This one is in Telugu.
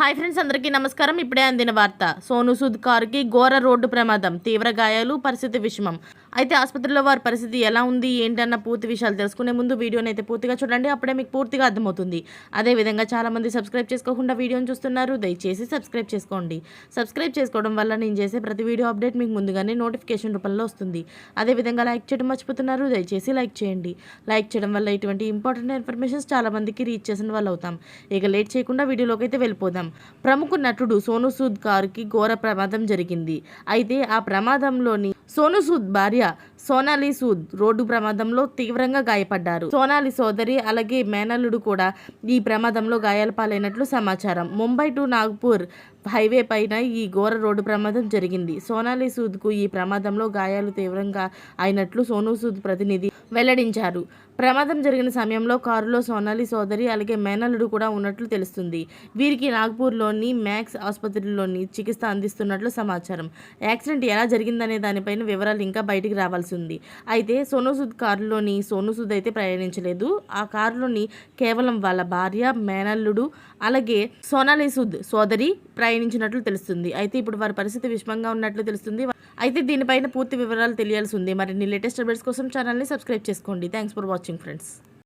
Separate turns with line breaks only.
హాయ్ ఫ్రెండ్స్ అందరికీ నమస్కారం. ఇప్పుడే అందిన వార్త. సోను సూద్ కారుకి ఘోర రోడ్డు ప్రమాదం తీవ్ర గాయాలు పరిస్థితి విషమం. అయితే ఆసుపత్రిలో వారి పరిస్థితి ఎలా ఉంది ఏంటన్న పూర్తి విషయాలు తెలుసుకునే ముందు వీడియోని అయితే పూర్తిగా చూడండి అప్పుడే మీకు పూర్తిగా అర్థమవుతుంది. అదేవిధంగా చాలామంది సబ్స్క్రైబ్ చేసుకోకుండా వీడియోని చూస్తున్నారు దయచేసి సబ్స్క్రైబ్ చేసుకోండి. సబ్స్క్రైబ్ చేసుకోవడం వల్ల నేను చేసే ప్రతి వీడియో అప్డేట్ మీకు ముందుగానే నోటిఫికేషన్ రూపంలో వస్తుంది. అదేవిధంగా లైక్ చేయడం మర్చిపోతున్నారు దయచేసి లైక్ చేయండి. లైక్ చేయడం వల్ల ఇటువంటి ఇంపార్టెంట్ ఇన్ఫర్మేషన్స్ చాలామందికి రీచ్ చేసిన వాళ్ళు అవుతాం. ఇక లేట్ చేయకుండా వీడియోలోకి అయితే వెళ్ళిపోదాం. ప్రముఖ నటుడు సోను సూద్ కారుకి ఘోర ప్రమాదం జరిగింది. అయితే ఆ ప్రమాదంలోని సోను సూద్ భార్య సోనాలి సూద్ రోడ్డు ప్రమాదంలో తీవ్రంగా గాయపడ్డారు. సోనాలి సోదరి అలాగే మేనల్లుడు కూడా ఈ ప్రమాదంలో గాయాల పాలైనట్లు సమాచారం. ముంబై టు నాగ్పూర్ హైవే పైన ఈ ఘోర రోడ్డు ప్రమాదం జరిగింది. సోనాలి సూద్కు ఈ ప్రమాదంలో గాయాలు తీవ్రంగా అయినట్లు సోను సూద్ ప్రతినిధి వెల్లడించారు. ప్రమాదం జరిగిన సమయంలో కారులో సోనాలి సోదరి అలాగే మేనల్లుడు కూడా ఉన్నట్లు తెలుస్తుంది. వీరికి నాగ్పూర్లోని మ్యాక్స్ ఆసుపత్రిలోని చికిత్స అందిస్తున్నట్లు సమాచారం. యాక్సిడెంట్ ఎలా జరిగిందనే దానిపైన వివరాలు ఇంకా బయటికి రావాల్సి ఉంది అయితే సోనూసూద్ కారులోని సోనూసూద్ అయితే ప్రయాణించలేదు. ఆ కారులోని కేవలం వాళ్ళ భార్య మేనల్లుడు అలాగే సోనాలి సూద్ సోదరి ప్రయాణించినట్లు తెలుస్తుంది. అయితే ఇప్పుడు వారి పరిస్థితి విషమంగా ఉన్నట్లు తెలుస్తుంది. అయితే దీనిపైన పూర్తి వివరాలు తెలియాల్సి ఉంది. మరిన్ని లేటెస్ట్ అప్డేట్స్ కోసం ఛానల్ని సబ్స్క్రైబ్ చేసుకోండి. Thanks for watching friends.